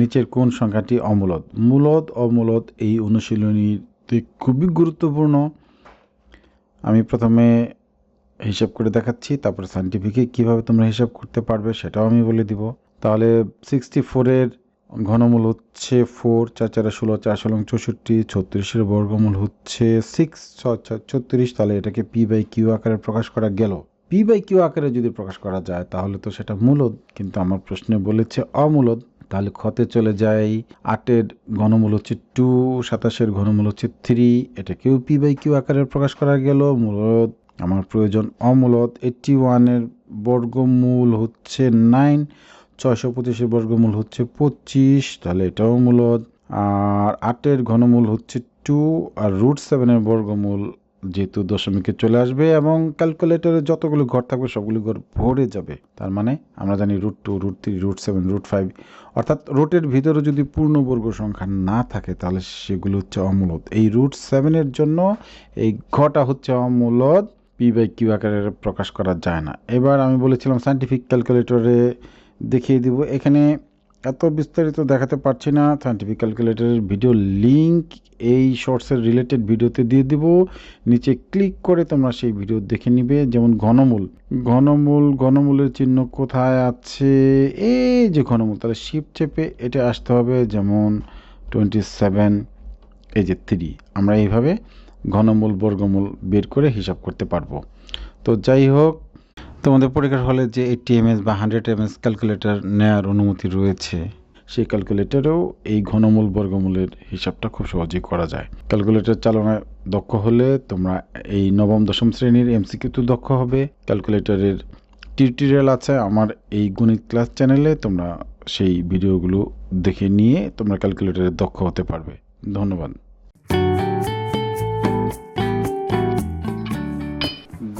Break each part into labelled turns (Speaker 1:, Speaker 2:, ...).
Speaker 1: নিচের কোন সংখ্যাটি অমূলত মূলত অমূলদ এই অনুশীলনীতে খুবই গুরুত্বপূর্ণ। আমি প্রথমে হিসাব করে দেখাচ্ছি, তারপরে সাইন্টিফিকে কীভাবে তোমরা হিসাব করতে পারবে সেটাও আমি বলে দিব। তাহলে সিক্সটি ফোরের ঘনমূল হচ্ছে ফোর চার চারে ষোলো, চার ষোলো চৌষট্টি ছত্রিশের বর্গমূল হচ্ছে সিক্স ছত্রিশ। তাহলে এটাকে পি বাই কিউ আকারে প্রকাশ করা গেল। পি বাই কিউ আকারে যদি প্রকাশ করা যায়, তাহলে তো সেটা মূলত কিন্তু আমার প্রশ্নে বলেছে অমূলদ। তাহলে খতে চলে যায় আটের ঘনমূল হচ্ছে টু, সাতাশের ঘনমূল হচ্ছে থ্রি। এটাকেও পি বাই কিউ আকারে প্রকাশ করা গেল। মূলত আমার প্রয়োজন অমূলত এইটটি ওয়ানের বর্গমূল হচ্ছে নাইন, ছয়শো পঁচিশের বর্গমূল হচ্ছে পঁচিশ। তাহলে এটাও মূলদ আর আটের ঘনমূল হচ্ছে টু, আর রুট সেভেনের বর্গমূল যেহেতু দশমিকে চলে আসবে এবং ক্যালকুলেটরে যতগুলো ঘর থাকবে সবগুলো ঘর ভরে যাবে। তার মানে আমরা জানি root two root three root seven root five অর্থাৎ রুটের ভিতরে যদি পূর্ণবর্গ সংখ্যা না থাকে, তাহলে সেগুলো হচ্ছে অমূলদ। এই রুট সেভেনের জন্য এই ঘটা হচ্ছে অমূলত পি বাই কিউ আকারে প্রকাশ করা যায় না। এবার আমি বলেছিলাম সাইন্টিফিক ক্যালকুলেটরে দেখিয়ে দিব। এখানে এত বিস্তারিত দেখাতে পারছি না। সাইন্টিফিক ক্যালকুলেটরের ভিডিও লিংক এই শর্টসের রিলেটেড ভিডিওতে দিয়ে দিব। নিচে ক্লিক করে তোমরা সেই ভিডিও দেখে নিবে। যেমন ঘনমূল। ঘনমূল, ঘনমূলের চিহ্ন কোথায় আছে? এই যে ঘনমূল, তাহলে শিপ চেপে এটা আসতে হবে যেমন টোয়েন্টি সেভেন এই যে থ্রি আমরা এইভাবে ঘনমূল, বর্গমূল বের করে হিসাব করতে পারব। তো যাই হোক তোমাদের পরীক্ষার হলে যে এইটটি এমএস বা হান্ড্রেড এমএস ক্যালকুলেটর নেওয়ার অনুমতি রয়েছে, সেই ক্যালকুলেটরেও এই ঘনমূল বর্গমূলের হিসাবটা খুব সহজেই করা যায়। ক্যালকুলেটর চালনায় দক্ষ হলে তোমরা এই নবম, দশম শ্রেণির এমসিকিউ দক্ষ হবে। ক্যালকুলেটরের টিউটোরিয়াল আছে আমার এই গণিত ক্লাস চ্যানেলে তোমরা সেই ভিডিওগুলো দেখে নিয়ে তোমরা ক্যালকুলেটরে দক্ষ হতে পারবে। ধন্যবাদ।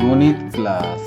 Speaker 1: গণিত ক্লাস